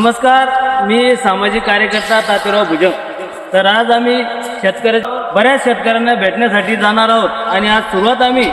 नमस्कार मी सामाजिक कार्यकर्ता तात्याराव भुजंग. तर आज आम्ही शेतकऱ्या बऱ्याच शेतकऱ्यांना भेटण्यासाठी जाणार आहोत. आणि आज सुरुवात आम्ही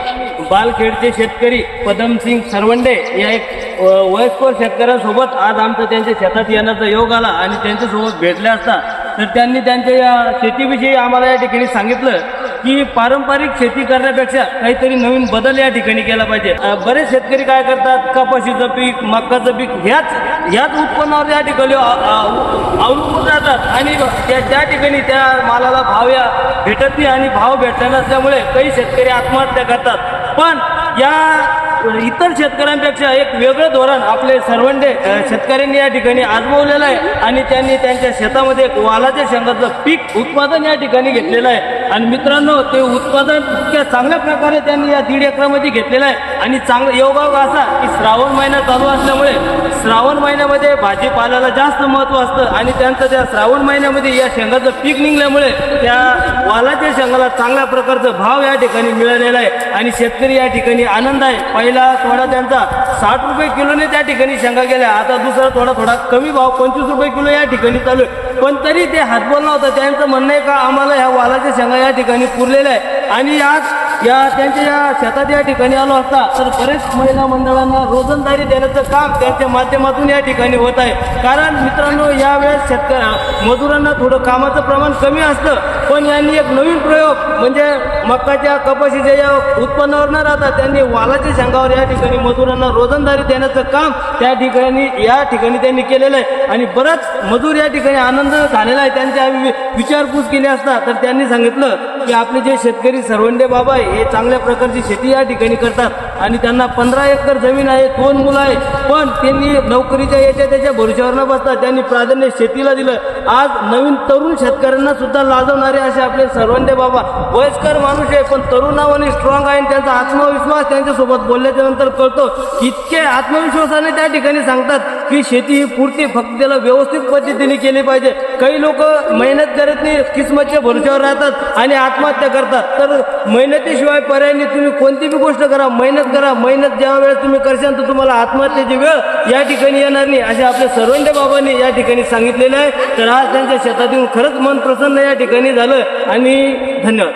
बालखेडचे शेतकरी पदमसिंग सरवंडे या एक वयस्कर शेतकऱ्यांसोबत आज आमचं त्यांच्या शेतात येण्याचा योग आला आणि त्यांच्यासोबत भेटले असता. तर त्यांनी त्यांच्या या शेतीविषयी आम्हाला या ठिकाणी सांगितलं. की पारंपरिक शेती करण्यापेक्षा काहीतरी नवीन बदल या ठिकाणी केला पाहिजे. बरेच शेतकरी काय करतात? कपाशीचं पीक मक्काचं पीक ह्याच ह्याच उत्पन्नावर या ठिकाणी अवलंबून राहतात. आणि त्या त्या ठिकाणी त्या मालाला भाव या भेटत नाही आणि भाव भेटला नसल्यामुळे काही शेतकरी आत्महत्या करतात. पण या इतर शेतकऱ्यांपेक्षा एक वेगळं धोरण आपले सर्वंडे शेतकऱ्यांनी या ठिकाणी आजमावलेलं आहे आणि त्यांनी त्यांच्या शेतामध्ये एक वालाच्या शेंगाचं पीक उत्पादन या ठिकाणी घेतलेलं आहे. आणि मित्रांनो ते उत्पादन इतक्या चांगल्या प्रकारे त्यांनी या दीड एकरामध्ये घेतलेलं आहे. आणि चांगलं योगायोग असा की श्रावण महिना चालू असल्यामुळे श्रावण महिन्यामध्ये भाजीपाल्याला जास्त महत्त्व असतं आणि त्यांचं त्या श्रावण महिन्यामध्ये या शेंगाचं पीक निघल्यामुळे त्या वालाच्या शेंगाला चांगल्या प्रकारचा भाव या ठिकाणी मिळालेला आहे. आणि शेतकरी या ठिकाणी आनंद आहे. पहिला थोडा त्यांचा साठ रुपये किलोने त्या ठिकाणी शेंगा गेल्या. आता दुसरा थोडा थोडा कमी भाव पंचवीस रुपये किलो या ठिकाणी चालू आहे. पण तरी ते हातबोल नव्हता. त्यांचं म्हणणं आहे का आम्हाला ह्या वालाच्या शेंगा या ठिकाणी पुरलेल्या आहे आणि या या त्यांच्या या शेतात या ठिकाणी आलो असता तर बरेच महिला मंडळांना रोजंदारी देण्याचं काम त्यांच्या माध्यमातून या ठिकाणी होत आहे. कारण मित्रांनो यावेळेस शेतकऱ्या मजुरांना थोडं कामाचं प्रमाण कमी असतं. पण यांनी एक नवीन प्रयोग म्हणजे मक्काच्या कपाशीच्या या उत्पन्नावर न राहता त्यांनी वालाच्या शेंगावर या ठिकाणी मजुरांना रोजंदारी देण्याचं काम त्या ठिकाणी या ठिकाणी त्यांनी केलेलं आहे. आणि बरंच मजूर या ठिकाणी आनंद झालेला आहे. त्यांची आम्ही विचारपूस केली असता तर त्यांनी सांगितलं की आपले जे शेतकरी सरवंडे बाबा आहे हे चांगल्या प्रकारची शेती या ठिकाणी करतात. आणि त्यांना पंधरा एकर जमीन आहे दोन मुलं आहे पण त्यांनी नोकरीच्या याच्या त्याच्या भरोश्यावर न बसता त्यांनी प्राधान्य शेतीला दिलं. आज नवीन तरुण शेतकऱ्यांना सुद्धा लाजवणारे असे आपले सरवंडे बाबा. वयस्कर माणूस आहे पण तरुणावानी स्ट्रॉंग आहे आणि त्यांचा आत्मविश्वास त्यांच्यासोबत बोलल्याच्या नंतर कळतो इतके आत्मविश्वासाने त्या ठिकाणी सांगतात की शेती ही पुरती फक्त त्याला व्यवस्थित पद्धतीने केली पाहिजे. काही लोक मेहनत करत नाही किस्मतच्या भरोश्यावर राहतात आणि आत्महत्या करतात. तर मेहनतीशिवाय पर्याय नाही तुम्ही कोणती बी गोष्ट करा मेहनत करा मेहनत ज्या वेळेस तुम्ही करशाल तर तुम्हाला आत्महत्येची वेळ या ठिकाणी येणार नाही. असे आपल्या सर्वंडे बाबांनी या ठिकाणी सांगितलेले आहे. तर आज त्यांच्या शेतातून खरंच मन प्रसन्न या ठिकाणी झालं. आणि धन्यवाद.